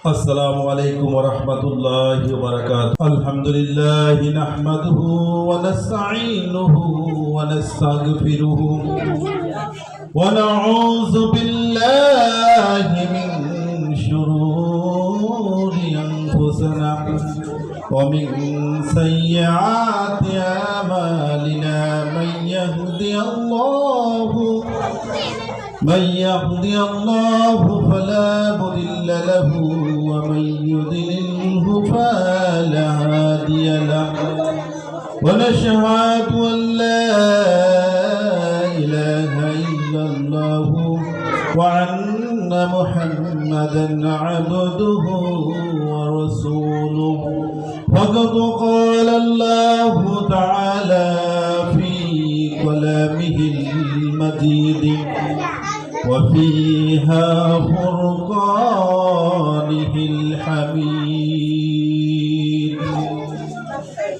السلام عليكم ورحمة الله وبركاته الحمد لله نحمده ونستعينه ونستغفره ونعوذ بالله من شرور أنفسنا ومن سيئات أعمالنا من يهدي الله من يهدي الله فلا مضل له ومن يضلله فلا هادي له. ونشهد أن لا إله إلا الله وأن محمدا عبده ورسوله. فقد قال الله تعالى وفيها فرقانه الحميد.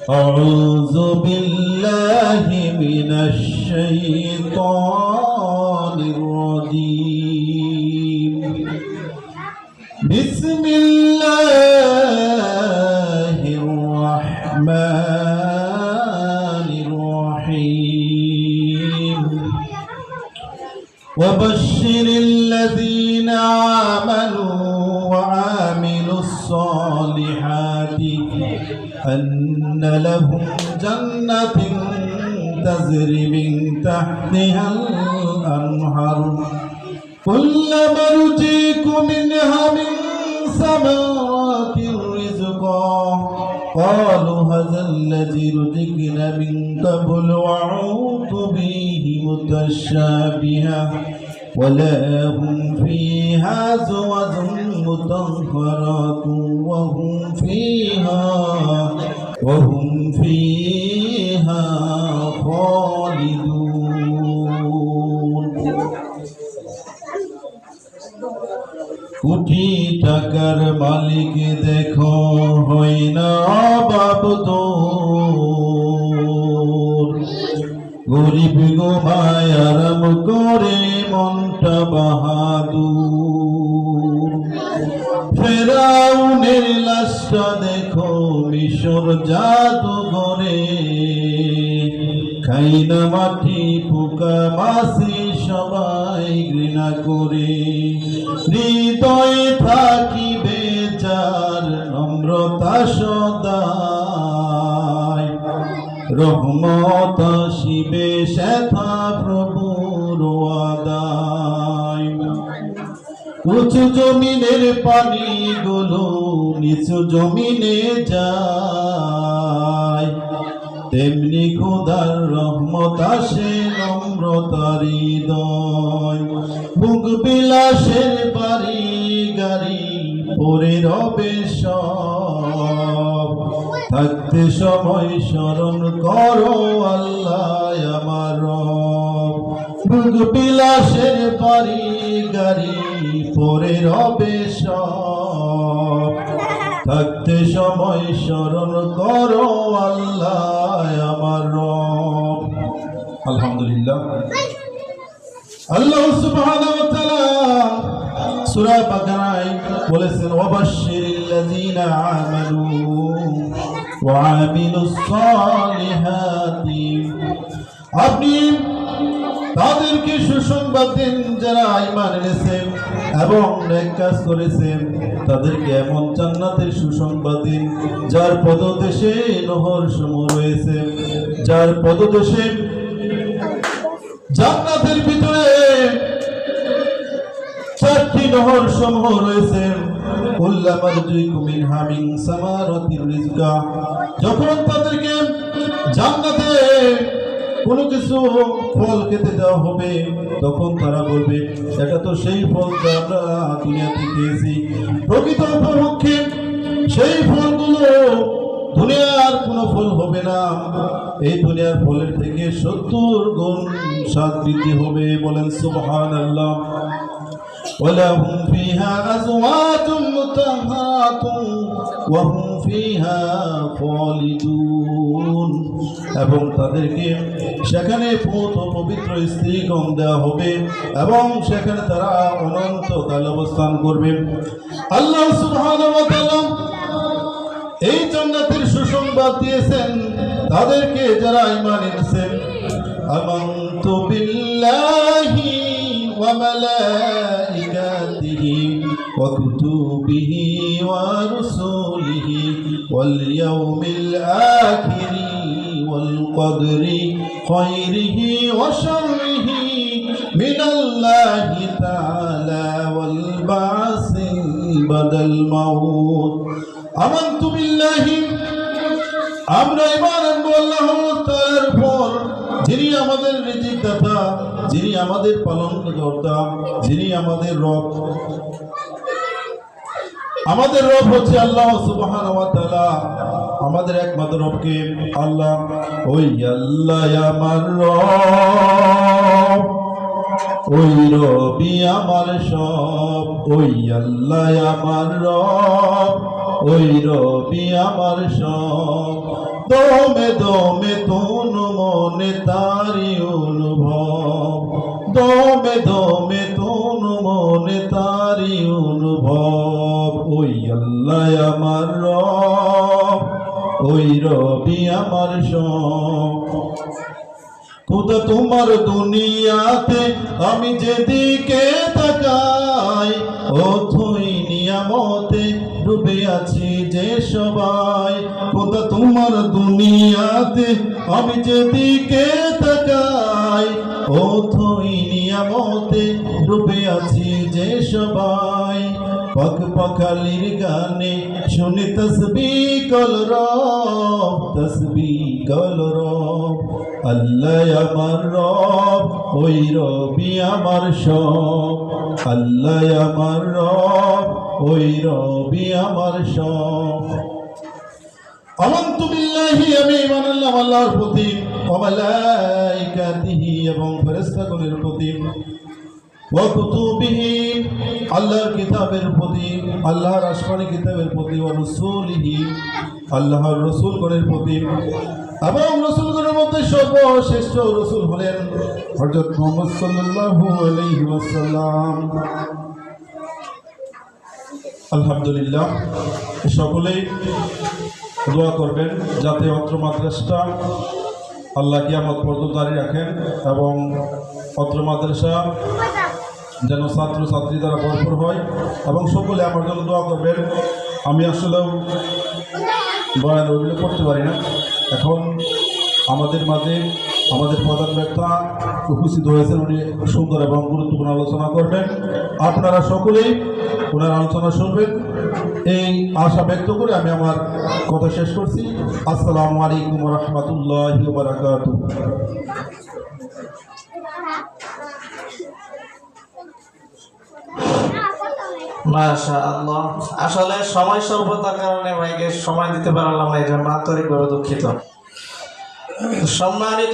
أعوذ بالله من الشيطان الرجيم. بسم الله الرحمن وبشر الذين آمنوا وعاملوا الصالحات أن لهم جنة تجري من تحتها الأنهار. كلما رزقوا منها من ثمرات رزقا قالوا هذا الذي رزقنا من قبل وعوت به متشابها ولا هم فيها زوج مطهرات وهم فيها وهم فيها خالدون কোটি টাকার মালিক দেখো গরিব গোমায় আরাম করে মনটা বাহাদুর। ফেরাউনের লাশটা দেখো, মিশর জাদুঘরে। খাই না মাটি, পোকা মাসি সবাই ঘৃণা করে। হৃদয়ে থাকিবে যার নম্রতা সদায় রহমত শিবে শ্যাথা প্রভুর আদায় উঁচু জমিনের পানি গুলো নিচু জমিনে যায়। তেমনি খোদার রহমত আসে নম্রতার হৃদয়। বিলাসের বাড়ি গাড়ি পরে রবে সব। থাকতে সময় স্মরণ করো আল্লাহ আমার বুক বিলাসের বাড়ি গাড়ি পরে রবে থাকতে সময় স্মরণ করো আল্লাহ আমার আলহামদুলিল্লাহ। আল্লাহ সুবহানাহু ওয়া তাআলা সূরা বাকারায় বলেছেন ওয়াবাশশিরিল্লাযীনা আমানু। আমিলুস সালিহাতি আপনি তাদেরকে সুসংবাদ দিন, যারা ঈমান এনেছেন এবং কাজ করেছেন তাদেরকে এমন জান্নাতের সুসংবাদ দিন, যার পদদেশে নহর সমূহ রয়েছে, যার পদদেশে জান্নাতের ভিতরে নহর সমূহ রয়েছে। যখন কিছু ফল খেতে দেওয়া হবে, তখন তারা বলবে, এটা তো সেই ফল যা আমরা দুনিয়াতে খেয়েছি। প্রকৃত উপলক্ষে সেই ফলগুলো দুনিয়ার কোনো ফল হবে না। এই দুনিয়ার ফলের থেকে সত্তর গুণ স্বাদ বৃদ্ধি হবে। বলেন সুবহান আল্লাহ ولهم فيها أزواج مطهرات وهم فيها خالدون এবং তাদেরকে সেখানে পুত ও পবিত্র স্ত্রীগণ দেওয়া হবে এবং সেখানে তারা অনন্তকাল অবস্থান করবে আল্লাহ সুবহানাহু ওয়া তাআলা এই জান্নাতের সুসংবাদ দিয়েছেন তাদেরকে যারা ঈমান এনেছেন আমানতু বিল্লাহি ওয়া মালাইকাতিহি ইয়াউমিল আখির ওয়াল কদরি খায়রিহি ওয়া শাররিহি মিনাল্লাহি তাআলা ওয়াল বা'সি বাদাল মাউত আমানতু বিল্লাহি আমরা ইমান আনব আল্লাহ তাআলার উপর। যিনি আমাদের রিজিক দাতা যিনি আমাদের পালন কর্তা যিনি আমাদের রব। আমাদের রব হচ্ছে আল্লাহ তাআলা। আমাদের একমাত্র রবকে আল্লাহ। ওই আল্লাহ আমার রব। ওই রবি আমার সব। ওই আল্লাহ আমার রব। ওই রবি আমার সব। দমে দমে তুন মনে তারি অনুভব। দমে দমে তুন মনে তারি অনুভব। ওই আল্লাহ আমার রব, ওই রবি আমার সব। তোমার দুনিয়াতে আমি যেদিকে তাকাই ও থই নিয়ামতে ডুবে আছি যে সবাই। খুদা তোমার দুনিয়াতে আমি যেদিকে তাকাই ও থই নিয়ামতে ডুবে আছি যে সবাই। পাক পাখালির গানে শুনি তসবি কল রব তসবি কল রব। আল্লাহ আমার রব, ওই রবি আমার সব। আল্লাহ আমার রব, ওই রবি আমার সব। অনন্ত বিল্লাহি আমি ইমান আল্লাহর প্রতি, ওয়া এবং ফেরেশতাগণের প্রতি। কুতুবিহি আল্লাহর কিতাবের প্রতি, আল্লাহর আসমানি কিতাবের প্রতি, ওয়া রসুলিহি আল্লাহর রসুলগণের প্রতি। এবং রসুলগণের মধ্যে সর্বশ্রেষ্ঠ রসুল হলেন হযরত মুহাম্মদ সাল্লাল্লাহু আলহামদুলিল্লাহ সকলেই দোয়া করবেন যাতে অত্র মাদ্রাসাটা আল্লাহ কিয়ামত পর্যন্ত জারি রাখেন এবং অত্র মাদ্রাসা যেন ছাত্র, ছাত্রী দ্বারা ভরপুর হয় এবং সকলে আমার জন্য দোয়া করবেন। আমি আসলেও বয়ান ওইগুলো করতে পারি না। এখন আমাদের মাঝে আমাদের প্রধান ব্যক্তা উপস্থিত হয়েছেন, উনি সুন্দর এবং গুরুত্বপূর্ণ আলোচনা করবেন। আপনারা সকলেই ওনার আলোচনা শুনবেন। এই আশা ব্যক্ত করে আমি আমার কথা শেষ করছি। আসসালামু আলাইকুম রহমতুল্লাহ বারাকাতু আসলে সময় স্বল্পতার কারণে ভাইকে সময় দিতে পারলাম না এই জন্য আন্তরিকভাবে দুঃখিত। সম্মানিত